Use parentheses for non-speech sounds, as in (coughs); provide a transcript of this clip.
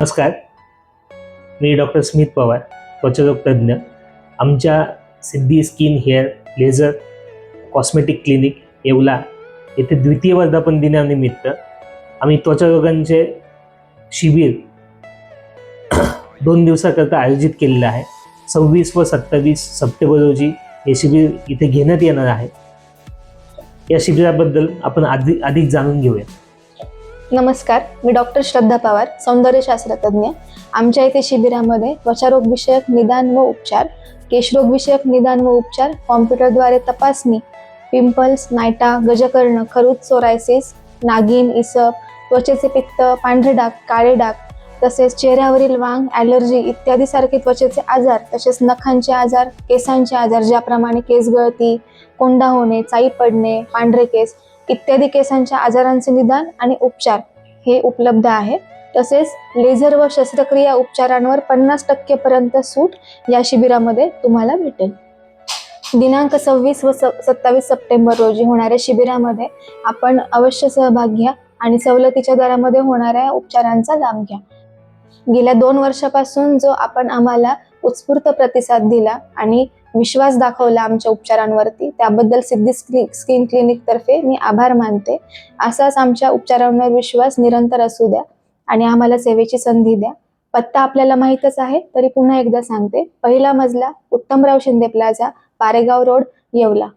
नमस्कार. मी डॉक्टर स्मित पवार त्वचारोग तज्ज्ञ आमच्या Siddhi skin hair laser cosmetic clinic Yeola. येथे द्वितीय वर्धापन दिनानिमित्त आम्ही त्वचारोगांचे शिबिर (coughs) दोन दिवसाकरता आयोजित केलेलं आहे. सव्वीस व सत्तावीस सप्टेंबर रोजी हे शिबिर इथे घेण्यात येणार आहे. या शिबिराबद्दल आपण आधी अधिक जाणून घेऊया. नमस्कार मी डॉक्टर श्रद्धा पवार सौंदर्यशास्त्रतज्ञ. आमच्या इथे शिबिरामध्ये त्वचारोगविषयक निदान व उपचार केशरोगविषयक निदान व उपचार कॉम्प्युटरद्वारे तपासणी पिंपल्स नायटा गजकर्ण खरूच सोरायसिस नागिन इसप त्वचेचे पित्त पांढरे डाग काळे डाग तसेच चेहऱ्यावरील वांग ॲलर्जी इत्यादी सारखे त्वचेचे आजार तसेच नखांचे आजार केसांचे आजार ज्याप्रमाणे केस गळती कोंडा होणे चाई पडणे पांढरे केस इत्यादी केसांच्या आजारांचे निदान आणि उपचार हे उपलब्ध आहे. तसेच लेझर व शस्त्रक्रिया उपचारांवर पन्नास टक्केपर्यंत सूट या शिबिरामध्ये तुम्हाला भेटेल. दिनांक सव्वीस व सत्तावीस सप्टेंबर रोजी होणाऱ्या शिबिरामध्ये आपण अवश्य सहभाग घ्या आणि सवलतीच्या दरामध्ये होणाऱ्या उपचारांचा लाभ घ्या. गेल्या दोन वर्षापासून जो आपण आम्हाला उत्स्फूर्त प्रतिसाद दिला आणि विश्वास दाखवला आमच्या उपचारांवरती. त्याबद्दल सिद्धी स्किन क्लिनिक तर्फे मी आभार मानते. असाच आमच्या उपचारांवर विश्वास निरंतर असू द्या आणि आम्हाला सेवेची संधी द्या. पत्ता आपल्याला माहीतच आहे तरी पुन्हा एकदा सांगते. पहिला मजला उत्तमराव शिंदे प्लाझा पारेगाव रोड येवला.